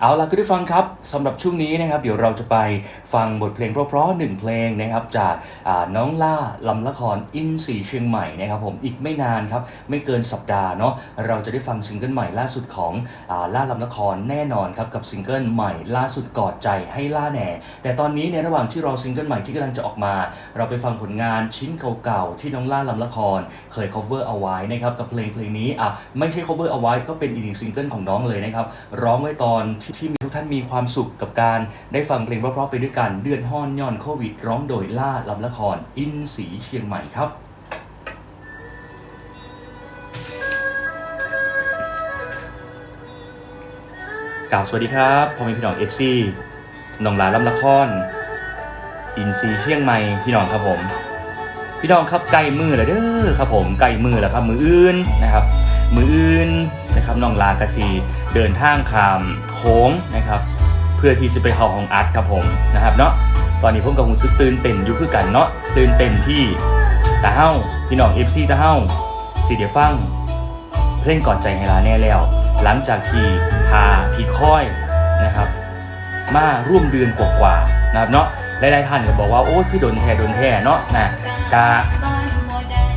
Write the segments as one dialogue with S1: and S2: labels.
S1: เอาล่ะคุณผู้ฟังครับสำหรับช่วงนี้นะครับเดี๋ยวเราจะไปฟังบทเพลงเพราะๆหนึ่งเพลงนะครับจากน้องล่าลำละครอินสีเชียงใหม่นะครับผมอีกไม่นานครับไม่เกินสัปดาห์เนาะเราจะได้ฟังซิงเกิลใหม่ล่าสุดของอ่าล่าลำละครแน่นอนครับกับซิงเกิลใหม่ล่าสุดกอดใจให้ล่าแหน่ แต่ตอนนี้ในระหว่างที่รอซิงเกิลใหม่ที่กำลังจะออกมา เราไปฟังผลงานชิ้นเก่าๆที่น้องล่าลำละคร เคย cover เอาไว้นะครับกับเพลงเพลงนี้อะไม่ใช่ cover เอาไว้ก็เป็นอีกหนึ่งซิงเกิลของน้องเลยนะครับร้องไว้ตอนที่ที่ทุกท่านมีความสุขกับการได้ฟังเพลงเพราะๆไปด้วยกัน เดือนห้อนย่อนโควิด ร้องโดยล่าลำละคร อินสีเชียงใหม่ครับกล่าวสวัสดีครับพ่อแม่พี่น้อง FC น้องหลาลำละคร อินซีเชียงใหม่พี่น้องครับผม พี่น้องครับไก่มือแล้วเด้อครับผมไก่มือแล้วครับมืออื่นนะครับ มืออื่น นะครับน้องลากระซีเดินทางขามโค้งนะครับ เพื่อที่จะไปเข้าห้องอัดครับผมนะครับเนาะตอนนี้ผมกับหูซึกตื่นเต้นอยู่คือกันเนาะตื่นเต้นที่ตาเฮ้าพี่น้อง FC ตาเฮ้าสีเดียฟังเพลงก่อนใจให้ลาแน่แล้ว หลังจากที่ทาที่ค่อยนะครับ มาร่วมเดือนกว่าๆนะครับเนาะหลายๆท่านก็บอกว่าโอ้ยคือโดนแท้โดนแท้เนาะนะกา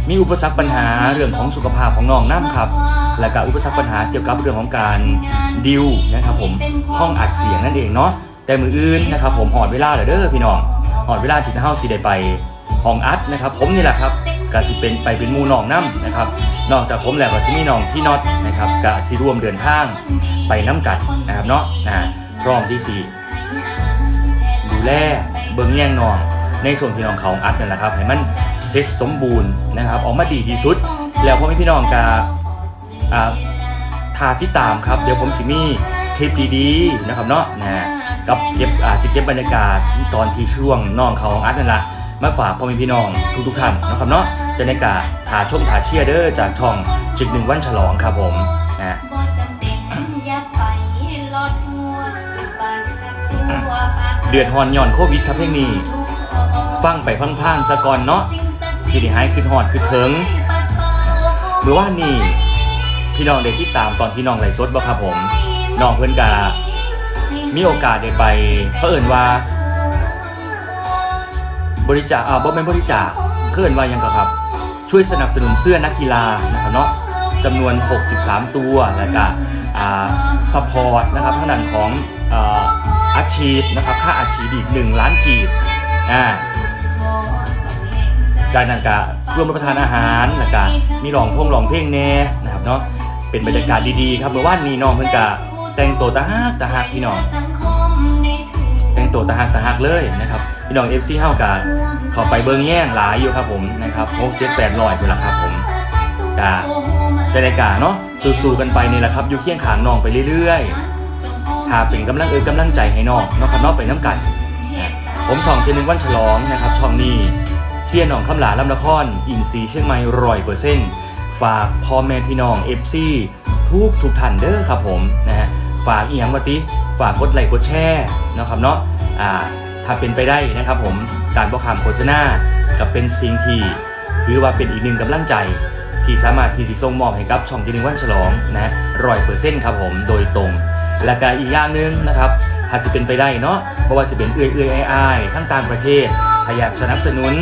S1: มีอุปสรรคปัญหาเรื่องของสุขภาพของน้องน้ำครับ และก็อุปสรรคปัญหาเกี่ยวกับเรื่องของการดิวนะครับผมห้องอัดเสียงนั่นเองเนาะแต่มืออื่นนะครับผมหอดเวลาแล้วเด้อพี่น้องหอดเวลาที่เฮาสิได้ไปห้องอัดนะครับ ผมนี่แหละครับก็สิเป็นไปเป็นมูน้องน้ำนะครับนอกจากผมแล้วก็สิมีน้องพี่น็อตนะครับก็สิร่วมเดินทางไปน้ำกัดนะครับเนาะนะพร้อมที่สี่ดูแลเบิ่งแย่งน้องในส่วนที่น้องเขาอัดนั่นแหละครับให้มันเซ็ตสมบูรณ์นะครับออกมาดีที่สุด แล้วพ่อแม่พี่น้องกาอ่า ทาที่ตามครับ เดี๋ยวผมสิมีคลิปดีๆนะครับเนาะนะกับเก็บอ่าสิเก็บบรรยากาศตอนที่ช่วงน้องเขาอัดนั่นแหละมาฝากพ่อแม่พี่น้องทุกๆท่านนะครับเนาะจะในกาถาชมถาเชียร์เด้อจากช่องจิกหนึ่งวันฉลองครับผมนะ
S2: เป็นอย่าไปลดหัวอยู่บ้านกับตัวพัก
S1: เดือดฮอนย่อนโควิดครับเพลงนี้ ฟังไปพังๆซะก่อนเนาะสิริหายคือฮอดคือเถิงเมื่อว่านนี้ พี่น้องได้ติดตามตอนที่น้องไลฟ์สดบ่ครับผมน้องเพื่อนกามีโอกาสได้ไปเขาเอิ่นว่า บริจาคอ่าบ่แม่นบริจาคเขาเอิ่นว่ายังก็ครับ ช่วยสนับสนุนเสื้อนักกีฬานะครับเนาะจำนวน 63 ตัวแล้วก็อ่าซัพพอร์ตนะครับทางด้านของอ่าอาชีพนะครับค่าอาชีพอีก 1 ล้านกีบอ่าจากนั้นก็ร่วมรับประทานอาหารแล้วก็มีร้องพงร้องเพลงแน่นะครับเนาะ เป็นบรรยากาศดีๆครับเมื่อวานนี้น้องเพิ่นก็แต่งตัวตาฮักตาฮักพี่น้อง แต่งตัวตาฮักตาฮักเลยนะครับ พี่น้อง FC เฮาก็เข้าไปเบิ่งแย่งหลายอยู่ครับผมนะครับ6 7 8 0 0พุ่นล่ะครับผมจ้าจะได้กาเนาะสู้ๆกันไปนี่แหละครับ อยู่เคียงขางน้องไปเรื่อยๆหาเป็นกำลังเอ่ยกำลังใจให้น้องเนาะครับเนาะไปน้ำกันผมช่องเจนึงวันฉลองนะครับช่องนี้เสียหนองคำหลาลำละครอินซีเชียงใหม่ร้อยเปอร์เซ็นต์ ฝากพ่อแม่พี่น้องเอฟซีทุกทุกท่านเด้อครับผมนะฮะฝากอีหยังวะติฝากกดไลค์กดแชร์นะครับเนาะอ่าถ้าเป็นไปได้นะครับผมการบอกคำโฆษณากับเป็นสิ่งที่ถือว่าเป็นอีกหนึ่งกำลังใจที่สามารถที่สิส่งมอบให้กับช่องเจนิวันฉลองนะร้อยเปอร์เซ็นต์ครับผมโดยตรง และก็อีกอย่างหนึ่งนะครับ หากจะเป็นไปได้เนาะเพราะว่าจะเป็นเอื้อยเอื้อยไอ้ทั้งต่างประเทศถ้าอยากสนับสนุน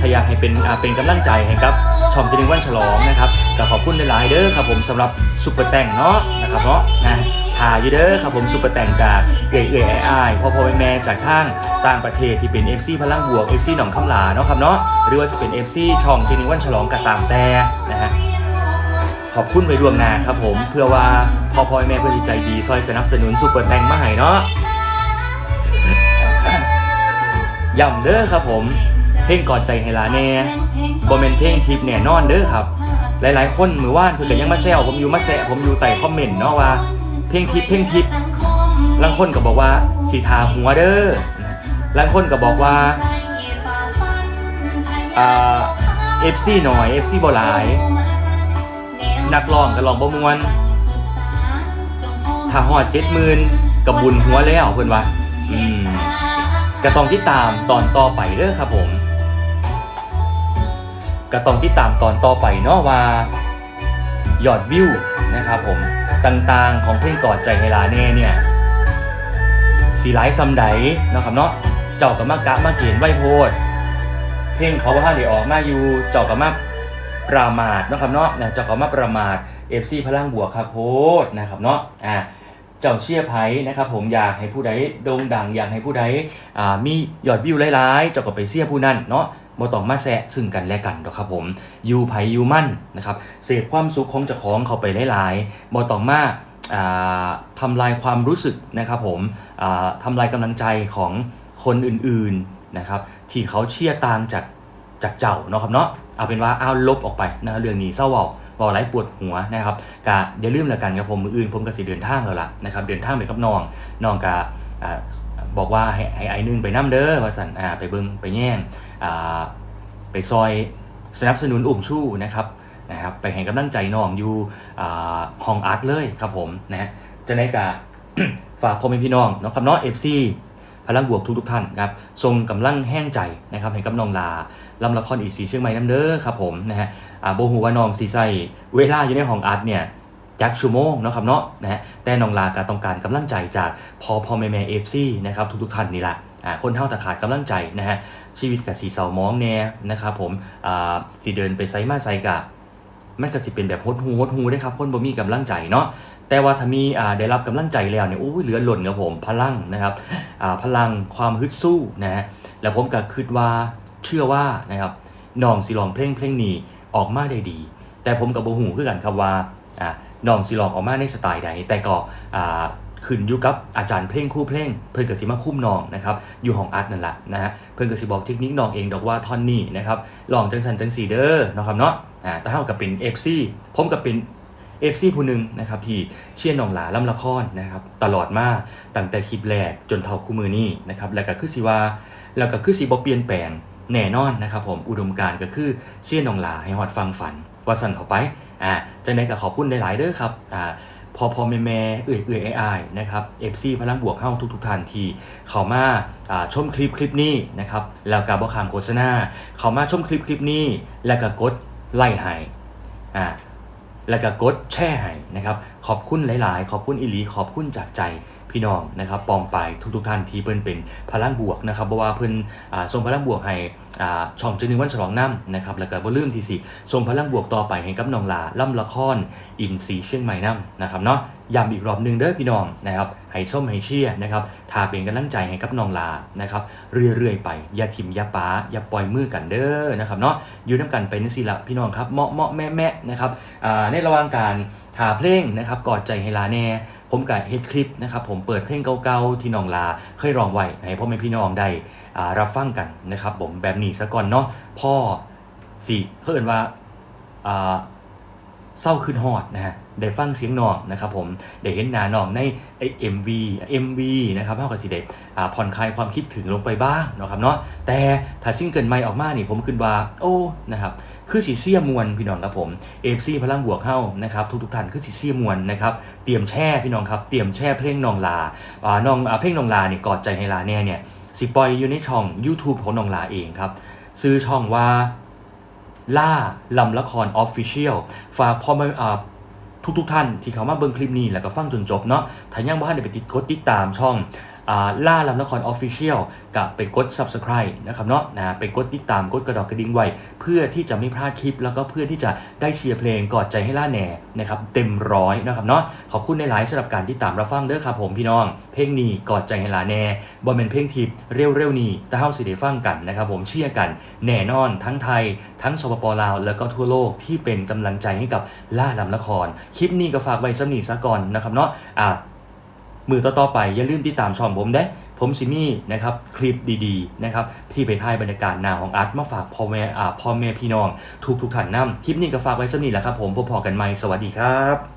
S1: ถ้าอยากให้เป็นเป็นกำลังใจให้กับช่องเจนิงวันฉลองนะครับก็ขอบคุณหลาย ๆ เด้อครับผมสำหรับซุปเปอร์แต่งเนาะนะครับเนาะนะถ่ายอยู่เด้อครับผมซุปเปอร์แต่งจากเอื้อยเอื้อยไอ้พ่อพ่อแม่แม่จากทางต่างประเทศที่เป็น FC พลังบวก FC หนองคำหลาเนาะครับเนาะหรือว่าจะเป็น FC ช่องเจนิงวันฉลองก็ตามแต่นะฮะขอบคุณไปล่วงหน้าครับผมเพื่อว่าพ่อพ่อแม่เพื่อนที่ใจดีซอยสนับสนุนซูเปอร์แตงมาให้เนาะ ย่ำเด้อครับผม เพลงกอดใจให้ลาแน่บอมเมนเพลงทิปแน่นอนเด้อครับ หลายๆ คนมือว่านเพื่อนก็ยังมาแซวผมอยู่มาแซะผมอยู่ใต้คอมเมนต์เนาะว่า เพลงทิปเพลงทิปบางคนก็บอกว่าสีทาหัวเด้อนะบางคนก็บอกว่าเอฟซีหน่อยเอฟซีบหลาย นักร้องก็ร้องบ่มวนถ้าฮอดเจ็ดหมื่นกับบุญหัวแล้วเพิ่อนว่าอืม ก็ต้องติดตามตอนต่อไปเด้อครับผมก็ต้องติดตามตอนต่อไปเนาะว่ายอดวิวนะครับผมต่างๆของเพลงกอดใจให้ลาแน่เนี่ยสีหลายซำใดเนาะครับเนาะเจ้ากับมากะมาเกณฑ์ไวโพดเพลงเขาว่าได้ออกมาอยู่เจ้ากับมาประมาทเนาะครับเนาะนะเจ้ากับมาประมาท FC พลังบวกครับโพดนะครับเนาะอ่า เจ้าเชียร์ไพนะครับผมอยากให้ผู้ใดโด่งดังอยากให้ผู้ใดอ่ามียอดวิวหลายๆ เจ้าก็ไปเชียร์ผู้นั้นเนาะบ่ต้องมาแซะซึ่งกันและกันดอกครับผมอยู่ไผอยู่มั่นนะครับเสพความสุขของเจ้าของเขาไปหลายๆบ่ต้องมาอ่าทำลายความรู้สึกนะครับผมอ่าทำลายกำลังใจของคนอื่นๆนะครับที่เขาเชียร์ตามจากจากเจ้าเนาะครับเนาะเอาเป็นว่าเอาลบออกไปนะเรื่องนี้เศร้าเบา บาไรปวดหัวนะครับกะอย่าลืมล้วกันครับผมมืออื่นผมก็สิเดินทางแล้วล่ะนะครับเดินทางไปกับน้องน้องกะอ่าบอกว่าให้ให้ไอ้นึงไปน้ำเด้อว่าสันอ่าไปเบิ่งไปแย่งอ่าไปซอยสนับสนุนอุ่มชู้นะครับนะครับไปให้กำลังใจน้องอยู่ห้องอาร์ตเลยครับผมนะฮะจะได้กะฝากพ่อแม่พี่น้องนาะครับเนาะ FC พลังบวกทุกทุกๆท่านครับทรงกำลังแห้งใจนะครับให้กับน้องลาลำละครอีสีเชียงใหม่น้ำเด้อครับผมนะฮะโบฮูว่าน้องสีใสเวลาอยู่ในห้องอัดเนี่ยจักชั่วโมงเนาะครับเนาะนะฮะแต่น้องลาก็ต้องการกำลังใจจากพอพอแม่แม่เอฟซีนะครับทุกๆท่านนี่แหละอ่าคนเท่าตะขาดกำลังใจนะฮะชีวิตกับสีเสามองแน่นะครับผมอ่าสีเดินไปไซมาไซกะมันก็สิเป็นแบบโฮดฮูโฮดฮูได้ครับคนบ่มีกำลังใจเนาะ แต่ว่าถ้ามีได้รับกำลังใจแล้วเนี่ยโอ้ยเหลือหล่นครับผมพลังนะครับพลังความฮึดสู้นะฮะแล้วผมก็คิดว่าเชื่อว่านะครับน้องสิลองเพลงเพลงนี้ออกมาได้ดี แต่ผมกับโบหูคือกันครับว่าน้องสิลองออกมาในสไตล์ใด แต่ก็ขึ้นอยู่กับอาจารย์เพลงคู่เพลงเพิ่นก็สิมาคุ้มน้องนะครับอยู่ห้องอัดนั่นแหละนะฮะเพิ่นก็สิบอกเทคนิคน้องเองดอกว่าท่อนนี้นะครับลองจังสันจังสีเด้อนะครับเนาะแต่เท่ากับเป็น FC ผมกับเป็น FC ผู้หนึ่งนะครับที่เชียร์นองหลาล่ำละครนะครับตลอดมาตั้งแต่คลิปแรกจนเท่าคู่มือนี้นะครับแล้วก็คือสิว่าแล้วก็คือสิบ่เปลี่ยนแปลงแน่นอนนะครับผมอุดมการณ์ก็คือเชียร์นองหลาให้ฮอดฟังฝันว่าสั่นต่อไปอ่าจังไดก็ขอบคุณหลายๆเด้อครับอ่าพอพอแม่แม่เอื่อยเอื่อยไอายนะครับ FC พลังบวกเข้าทุกทุกๆท่านที่เข้ามาอ่าชมคลิปคลิปนี้นะครับแล้วก็บ่ขามโฆษณาเข้ามาชมคลิปคลิปนี้ แล้วก็กดไลค์ให้อ่า แล้วก็กดแช่ให้นะครับ ขอบคุณหลาย ๆ ขอบคุณอิลีขอบคุณจากใจพี่น้องนะครับปองไปทุก ๆ ท่านที่เพิ่นเป็นพลังบวกนะครับเพราะว่าเพิ่นส่งพลังบวกให้ช่องเจนึงวันฉลองน้ำนะครับแล้วก็บ่ลืมที่สิส่งพลังบวกต่อไปให้กับน้องลาล่ำละครอินซีเชียงใหม่น้ำนะครับเนาะ ย้ำอีกรอบหนึ่งเด้อพี่น้องนะครับให้ส้มให้เชียนะครับถ้าเป็นกำลังใจให้กับน้องลานะครับเรื่อยๆไปอย่าถิ่มอย่าป้าอย่าปล่อยมือกันเด้อนะครับเนาะอยู่น้ำกันไปนั่นสิละพี่น้องครับเหมาะเหมาะแม่แม่นะครับอ่าในระหว่างการถาเพลงนะครับกอดใจให้ลาแน่ผมกับเฮ็ดคลิปนะครับผมเปิดเพลงเก่าๆที่น้องลาเคยร้องไว้ให้พ่อแม่พี่น้องได้อ่ารับฟังกันนะครับผมแบบนี้ซะก่อนเนาะพ่อสิเขาเอ่นว่าอ่าเศร้าขึ้นฮอดนะฮะ ได้ฟังเสียงน้องนะครับผมได้เห็นหน้าน้องในไอเอ็มวีเอ็มวีนะครับเท่ากับสิเด็อ่าผ่อนคลายความคิดถึงลงไปบ้างนะครับเนาะแต่ถ้าซิงเกิลใหม่ออกมานี่ผมคิดว่าโอ้นะครับคือสีเสียมวนพี่น้องครับผมเอฟซีพลังบวกเข้านะครับทุกๆท่านคือสีเสียมวนนะครับเตรียมแช่พี่น้องครับเตรียมแช่เพลงนองลาอ่าน้องอ่าเพลงนองลาเนี่ยกอดใจให้ลาแน่เนี่ยสิปอยอยู่ในช่อง YouTube ของนองลาเองครับซื้อช่องว่าล่าลำละครออฟฟิเชียลฝากพ่อแม่ ทุกๆท่านที่เขามาเบิ่งคลิปนี้แล้วก็ฟังจนจบเนาะถ้ายังบ่ทันได้ไปติดกดติดตามช่อง ล่าลำละครออฟฟิเชียลกับไปกด Subscribe นะครับเนาะนะไปกดติดตามกดกระดอกกระดิ่งไว้ เพื่อที่จะไม่พลาดคลิป แล้วก็เพื่อที่จะได้เชียร์เพลงกอดใจให้ล่าแหน่นะครับเต็มร้อยนะครับเนาะขอบคุณในหลายสำหรับการติดตามรับฟังเด้อครับผมพี่น้อง เพลงนี้กอดใจให้ล่าแหน่บ่แม่นเพลงทิพย์เร็วๆนี้ต่เฮาสิได้ฟังกันนะครับผมเชียร์กันแน่นอนทั้งไทย ทั้งสปปลาว แล้วก็ทั่วโลกที่เป็นกำลังใจให้กับล่าลำละครคลิปนี้ก็ฝากไว้สำนีซะก่อนนะครับเนาะอะ มือต่อๆไป อย่าลืมติดตามช่องผมเด้ผมซิมี่นะครับคลิปดีๆนะครับที่ไปถ่ายบรรยากาศหนาของอาร์ตมาฝากพ่อแม่อ่าพ่อแม่พี่น้องทุกทุกๆท่านนํคลิปนี้ก็ฝากไว้สำนีแหละครับผมพบพอกันใหม่สวัสดีครับ